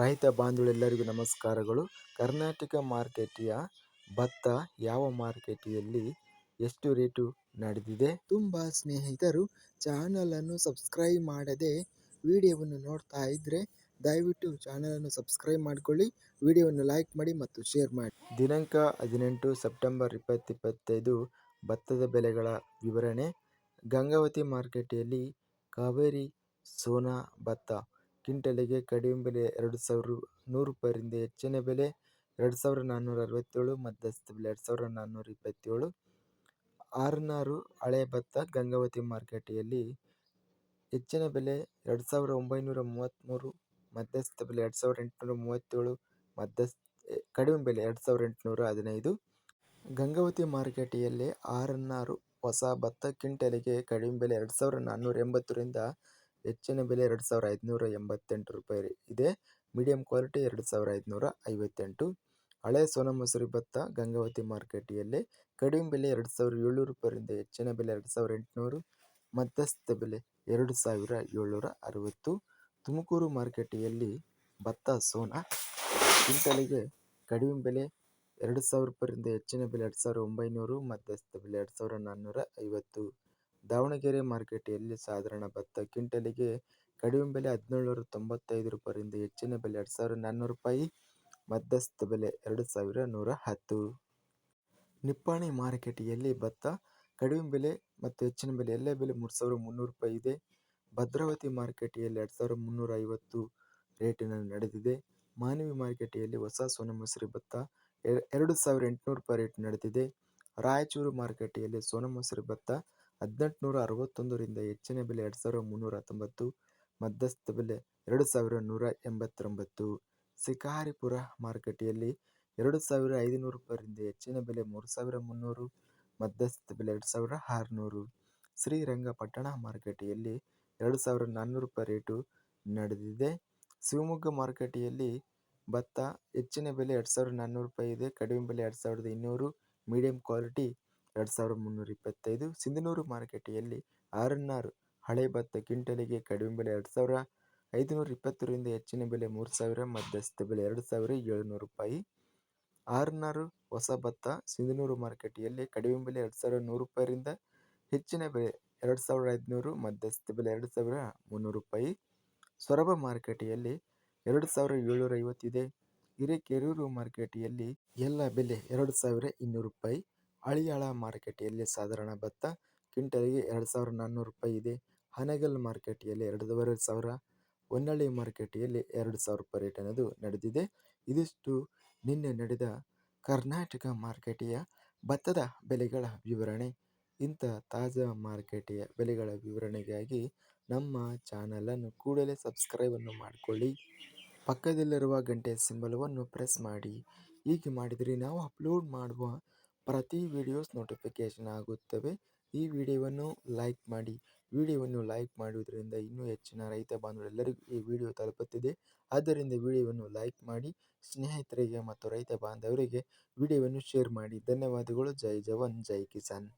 ರೈತ ಬಾಂಧವರೆಲ್ಲರಿಗೂ ನಮಸ್ಕಾರಗಳು. ಕರ್ನಾಟಕ ಮಾರ್ಕೆಟಿಯ ಭತ್ತ ಯಾವ ಮಾರ್ಕೆಟಿಯಲ್ಲಿ ಎಷ್ಟು ರೇಟು ನಡೆದಿದೆ? ತುಂಬ ಸ್ನೇಹಿತರು ಚಾನಲನ್ನು ಸಬ್ಸ್ಕ್ರೈಬ್ ಮಾಡದೆ ವಿಡಿಯೋವನ್ನು ನೋಡ್ತಾ ಇದ್ದರೆ ದಯವಿಟ್ಟು ಚಾನಲನ್ನು ಸಬ್ಸ್ಕ್ರೈಬ್ ಮಾಡಿಕೊಳ್ಳಿ ವಿಡಿಯೋವನ್ನು ಲೈಕ್ ಮಾಡಿ ಮತ್ತು ಶೇರ್ ಮಾಡಿ. ದಿನಾಂಕ ಹದಿನೆಂಟು ಸೆಪ್ಟೆಂಬರ್ ಇಪ್ಪತ್ತಿಪ್ಪತ್ತೈದು ಭತ್ತದ ಬೆಲೆಗಳ ವಿವರಣೆ. ಗಂಗಾವತಿ ಮಾರ್ಕೆಟಿಯಲ್ಲಿ ಕಾವೇರಿ ಸೋನಾ ಭತ್ತ ಕ್ವಿಂಟಲಿಗೆ ಕಡಿಮೆ ಬೆಲೆ ಎರಡು ಸಾವಿರ ನೂರು ರೂಪಾಯಿಯಿಂದ ಹೆಚ್ಚಿನ ಬೆಲೆ ಎರಡು ಸಾವಿರ ನಾನ್ನೂರ ಅರವತ್ತೇಳು, ಮಧ್ಯಸ್ಥ ಬೆಲೆ ಎರಡು ಸಾವಿರ ನಾನ್ನೂರ ಇಪ್ಪತ್ತೇಳು. ಆರ್ನಾರು ಹಳೆ ಭತ್ತ ಗಂಗಾವತಿ ಮಾರುಕಟ್ಟೆಯಲ್ಲಿ ಹೆಚ್ಚಿನ ಬೆಲೆ ಎರಡು ಸಾವಿರದ ಒಂಬೈನೂರ ಮೂವತ್ತ್ಮೂರು ಮಧ್ಯಸ್ಥ ಬೆಲೆ ಎರಡು ಸಾವಿರ ಎಂಟುನೂರ ಮೂವತ್ತೇಳು, ಮಧ್ಯಸ್ಥ ಕಡಿಮೆ ಬೆಲೆ ಎರಡು ಸಾವಿರ ಎಂಟುನೂರ ಹದಿನೈದು. ಗಂಗಾವತಿ ಮಾರುಕಟ್ಟೆಯಲ್ಲಿ ಆರ್ನಾರು ಹೊಸ ಭತ್ತ ಕ್ವಿಂಟಲಿಗೆ ಕಡಿಮೆ ಬೆಲೆ ಎರಡು ಸಾವಿರ ನಾನ್ನೂರ ಎಂಬತ್ತರಿಂದ ಹೆಚ್ಚಿನ ಬೆಲೆ ಎರಡು ಸಾವಿರ ಐದುನೂರ ಎಂಬತ್ತೆಂಟು ರೂಪಾಯಿ ಇದೆ. ಮೀಡಿಯಂ ಕ್ವಾಲಿಟಿ ಎರಡು ಸಾವಿರ ಐದುನೂರ ಐವತ್ತೆಂಟು. ಹಳೆ ಸೋನಮಸೂರಿ ಭತ್ತ ಗಂಗಾವತಿ ಮಾರುಕಟ್ಟೆಯಲ್ಲಿ ಕಡಿಮೆ ಬೆಲೆ ಎರಡು ಸಾವಿರದ ಏಳ್ನೂರು ರೂಪಾಯಿಂದ ಹೆಚ್ಚಿನ ಬೆಲೆ ಎರಡು ಸಾವಿರ ಎಂಟುನೂರು. ಮಧ್ಯಸ್ಥ ಬೆಲೆ ಎರಡು ಸಾವಿರ ಏಳ್ನೂರ ಅರವತ್ತು. ತುಮಕೂರು ಮಾರುಕಟ್ಟೆಯಲ್ಲಿ ಭತ್ತ ಸೋನಾ ಕ್ವಿಂಟಲಿಗೆ ಕಡಿಮೆ ಬೆಲೆ ಎರಡು ಸಾವಿರ ರೂಪಾಯಿಂದ ಹೆಚ್ಚಿನ ಬೆಲೆ ಎರಡು ಸಾವಿರ ಒಂಬೈನೂರು. ಮಧ್ಯಸ್ಥ ಬೆಲೆ ಎರಡು ಸಾವಿರ ನಾನ್ನೂರ ಐವತ್ತು. ದಾವಣಗೆರೆ ಮಾರುಕಟ್ಟೆಯಲ್ಲಿ ಸಾಧಾರಣ ಭತ್ತ ಕ್ವಿಂಟಲಿಗೆ ಕಡಿಮೆ ಬೆಲೆ ಹದಿನೇಳುನೂರ ತೊಂಬತ್ತೈದು ರೂಪಾಯಿಂದ ಹೆಚ್ಚಿನ ಬೆಲೆ ಎರಡು ಸಾವಿರದ ನಾನ್ನೂರು ರೂಪಾಯಿ, ಮಧ್ಯಸ್ಥ ಬೆಲೆ ಎರಡು ಸಾವಿರ ನೂರ ಹತ್ತು ನಿಪ್ಪಾಣಿ ಮಾರುಕಟ್ಟೆಯಲ್ಲಿ ಭತ್ತ ಕಡಿಮೆ ಬೆಲೆ ಮತ್ತು ಹೆಚ್ಚಿನ ಬೆಲೆ ಎಲ್ಲ ಬೆಲೆ ಮೂರು ಸಾವಿರದ ಮುನ್ನೂರು ರೂಪಾಯಿ ಇದೆ. ಭದ್ರಾವತಿ ಮಾರುಕಟ್ಟೆಯಲ್ಲಿ ಎರಡು ಸಾವಿರದ ಮುನ್ನೂರ ಐವತ್ತು ರೇಟಿನಲ್ಲಿ ನಡೆದಿದೆ. ಮಾನವಿ ಮಾರುಕಟ್ಟೆಯಲ್ಲಿ ಹೊಸ ಸೋನಮಸೂರಿ ಭತ್ತ ಎರಡು ಸಾವಿರ ಎಂಟುನೂರು ರೂಪಾಯಿ ರೇಟ್ ನಡೆದಿದೆ. ರಾಯಚೂರು ಮಾರುಕಟ್ಟೆಯಲ್ಲಿ ಸೋನಮಸೂರಿ ಭತ್ತ ಹದಿನೆಂಟುನೂರ ಅರವತ್ತೊಂದರಿಂದ ಹೆಚ್ಚಿನ ಬೆಲೆ ಎರಡು ಸಾವಿರದ ಮುನ್ನೂರ ಹತ್ತೊಂಬತ್ತು ಮಧ್ಯಸ್ಥ ಬೆಲೆ ಎರಡು ಸಾವಿರ ನೂರ ಎಂಬತ್ತೊಂಬತ್ತು ಶಿಕಾರಿಪುರ ಮಾರುಕಟ್ಟೆಯಲ್ಲಿ ಎರಡು ಸಾವಿರ ಐದುನೂರು ರೂಪಾಯಿಂದ ಹೆಚ್ಚಿನ ಬೆಲೆ ಮೂರು ಸಾವಿರ ಮುನ್ನೂರು ಮಧ್ಯಸ್ಥ ಬೆಲೆ ಎರಡು ಸಾವಿರ ಆರುನೂರು ಶ್ರೀರಂಗಪಟ್ಟಣ ಮಾರುಕಟ್ಟೆಯಲ್ಲಿ ಎರಡು ಸಾವಿರ ನಾನ್ನೂರು ರೂಪಾಯಿ ರೇಟು ನಡೆದಿದೆ. ಶಿವಮೊಗ್ಗ ಮಾರುಕಟ್ಟೆಯಲ್ಲಿ ಭತ್ತ ಹೆಚ್ಚಿನ ಬೆಲೆ ಎರಡು ಸಾವಿರದ ನಾನ್ನೂರು ರೂಪಾಯಿ ಇದೆ. ಕಡಿಮೆ ಬೆಲೆ ಎರಡು ಸಾವಿರದ ಇನ್ನೂರು. ಮೀಡಿಯಂ ಕ್ವಾಲಿಟಿ ಎರಡು ಸಾವಿರದ ಮುನ್ನೂರ ಇಪ್ಪತ್ತೈದು ಸಿಂಧನೂರು ಮಾರುಕಟ್ಟೆಯಲ್ಲಿ ಆರನ್ನಾರು ಹಳೆ ಭತ್ತ ಕ್ವಿಂಟಲಿಗೆ ಕಡಿಮೆ ಬೆಲೆ ಎರಡು ಸಾವಿರ ಐದುನೂರ ಇಪ್ಪತ್ತರಿಂದ ಹೆಚ್ಚಿನ ಬೆಲೆ ಮೂರು ಸಾವಿರ, ಮಧ್ಯಸ್ಥ ಬೆಲೆ ಎರಡು ಸಾವಿರ ಏಳುನೂರು ರೂಪಾಯಿ. ಆರುನಾರು ಹೊಸ ಭತ್ತ ಸಿಂಧನೂರು ಮಾರುಕಟ್ಟೆಯಲ್ಲಿ ಕಡಿಮೆ ಬೆಲೆ ಎರಡು ಸಾವಿರ ನೂರು ರೂಪಾಯಿರಿಂದ ಹೆಚ್ಚಿನ ಬೆಲೆ ಎರಡು ಸಾವಿರದ ಐದುನೂರು, ಮಧ್ಯಸ್ಥ ಬೆಲೆ ಎರಡು ಸಾವಿರ ಮುನ್ನೂರು ರೂಪಾಯಿ. ಸೊರಬ ಮಾರುಕಟ್ಟೆಯಲ್ಲಿ ಎರಡು ಸಾವಿರ ಏಳುನೂರ ಐವತ್ತಿದೆ ಹಿರೇಕೆರೂರು ಮಾರುಕಟ್ಟೆಯಲ್ಲಿ ಎಲ್ಲ ಬೆಲೆ ಎರಡು ಸಾವಿರ ಇನ್ನೂರು ರೂಪಾಯಿ. ಹಳಿಯಾಳ ಮಾರುಕಟ್ಟೆಯಲ್ಲಿ ಸಾಧಾರಣ ಭತ್ತ, ಕ್ವಿಂಟಲ್ಗೆ ಎರಡು ಸಾವಿರದ ನಾನ್ನೂರು ರೂಪಾಯಿ ಇದೆ. ಹಾನಗಲ್ ಮಾರುಕಟ್ಟೆಯಲ್ಲಿ ಎರಡೂವರೆ ಸಾವಿರ ಹೊನ್ನಳ್ಳಿ ಮಾರುಕಟ್ಟೆಯಲ್ಲಿ ಎರಡು ಸಾವಿರ ರೂಪಾಯಿ ರೇಟ್ ಅನ್ನೋದು ನಡೆದಿದೆ. ಇದಿಷ್ಟು ನಿನ್ನೆ ನಡೆದ ಕರ್ನಾಟಕ ಮಾರುಕಟ್ಟೆಯ ಭತ್ತದ ಬೆಲೆಗಳ ವಿವರಣೆ. ಇಂಥ ತಾಜಾ ಮಾರುಕಟ್ಟೆಯ ಬೆಲೆಗಳ ವಿವರಣೆಗಾಗಿ ನಮ್ಮ ಚಾನಲನ್ನು ಕೂಡಲೇ ಸಬ್ಸ್ಕ್ರೈಬನ್ನು ಮಾಡಿಕೊಳ್ಳಿ. ಪಕ್ಕದಲ್ಲಿರುವ ಗಂಟೆ ಸಿಂಬಲವನ್ನು ಪ್ರೆಸ್ ಮಾಡಿ. ಹೀಗೆ ಮಾಡಿದರೆ ನಾವು ಅಪ್ಲೋಡ್ ಮಾಡುವ ಪ್ರತಿ ವಿಡಿಯೋಸ್ ನೋಟಿಫಿಕೇಷನ್ ಆಗುತ್ತವೆ. ಈ ವಿಡಿಯೋವನ್ನು ಲೈಕ್ ಮಾಡಿ. ವಿಡಿಯೋವನ್ನು ಲೈಕ್ ಮಾಡುವುದರಿಂದ ಇನ್ನೂ ಹೆಚ್ಚಿನ ರೈತ ಬಾಂಧವರೆಲ್ಲರಿಗೂ ಈ ವಿಡಿಯೋ ತಲುಪುತ್ತಿದೆ. ಆದ್ದರಿಂದ ವಿಡಿಯೋವನ್ನು ಲೈಕ್ ಮಾಡಿ. ಸ್ನೇಹಿತರಿಗೆ ಮತ್ತು ರೈತ ಬಾಂಧವರಿಗೆ ವಿಡಿಯೋವನ್ನು ಶೇರ್ ಮಾಡಿ. ಧನ್ಯವಾದಗಳು. ಜೈ ಜವಾನ್. ಜೈ ಕಿಸಾನ್.